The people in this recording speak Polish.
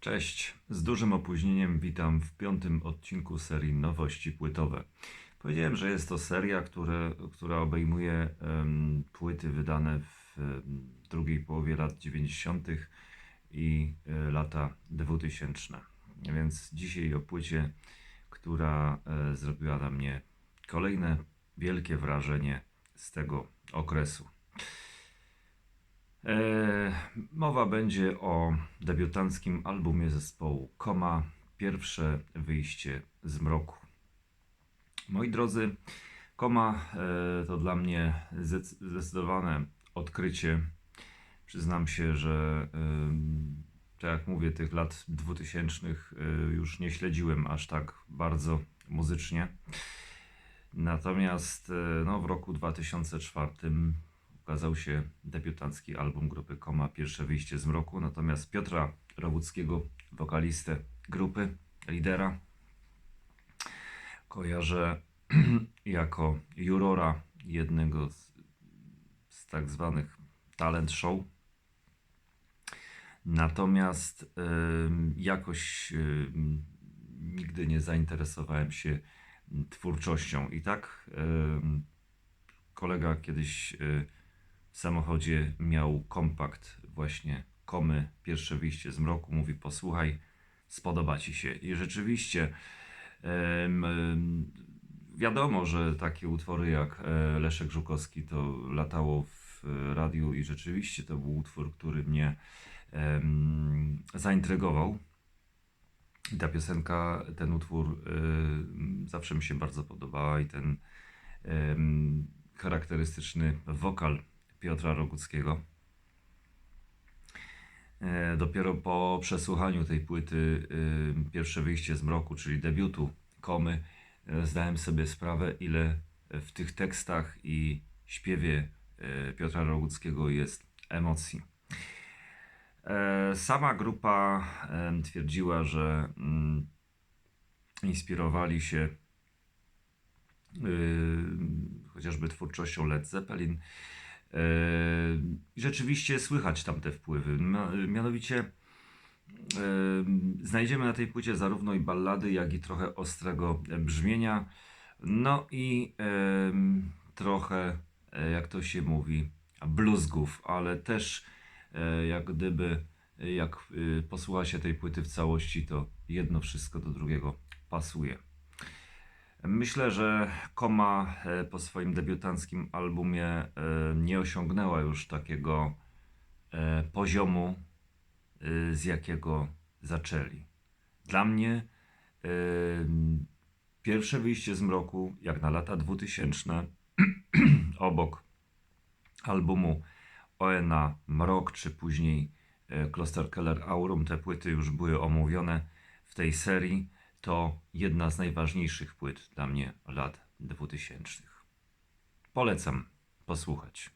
Cześć, z dużym opóźnieniem witam w piątym odcinku serii Nowości Płytowe. Powiedziałem, że jest to seria, które, która obejmuje em, płyty wydane w em, drugiej połowie lat 90. i e, lata 2000. Więc dzisiaj o płycie, która e, zrobiła na mnie kolejne wielkie wrażenie z tego okresu. E, mowa będzie o debiutanckim albumie zespołu Koma, pierwsze wyjście z mroku. Moi drodzy, Koma e, to dla mnie zdec- zdecydowane odkrycie. Przyznam się, że em, tak jak mówię, tych lat 2000 e, już nie śledziłem aż tak bardzo muzycznie. Natomiast e, no, w roku 2004 ukazał się debiutancki album grupy Koma, pierwsze wyjście z mroku. Natomiast Piotra Roguckiego, wokalistę grupy, lidera, kojarzę jako jurora jednego z, z tak zwanych talent show. Natomiast em, jakoś em, nigdy nie zainteresowałem się twórczością. I tak em, kolega kiedyś e, w samochodzie miał kompakt właśnie Komy, pierwsze wyjście z mroku. Mówi, posłuchaj, spodoba ci się. I rzeczywiście wiadomo, że takie utwory jak e, Leszek Żukowski to latało w e, radiu i rzeczywiście to był utwór, który mnie zaintrygował. I ta piosenka, ten utwór y, zawsze mi się bardzo podobała i ten charakterystyczny wokal Piotra Roguckiego. E, dopiero po przesłuchaniu tej płyty, y, pierwsze wyjście z mroku, czyli debiutu Komy, e, zdałem sobie sprawę, ile w tych tekstach i śpiewie e, Piotra Roguckiego jest emocji. E, Sama grupa twierdziła, że mm, inspirowali się chociażby twórczością Led Zeppelin. I rzeczywiście słychać tam te wpływy. Mianowicie znajdziemy na tej płycie zarówno i ballady, jak i trochę ostrego brzmienia. No i trochę, e, jak to się mówi, bluzgów, ale też e, jak gdyby, jak e, posłucha się tej płyty w całości, to jedno wszystko do drugiego pasuje. Myślę, że Koma e, po swoim debiutanckim albumie e, nie osiągnęła już takiego e, poziomu, z jakiego zaczęli. Dla mnie pierwsze wyjście z mroku, jak na lata 2000, obok albumu Oena Mrok, czy później e, Klosterkeller Aurum, te płyty już były omówione w tej serii, to jedna z najważniejszych płyt dla mnie lat 2000. Polecam posłuchać.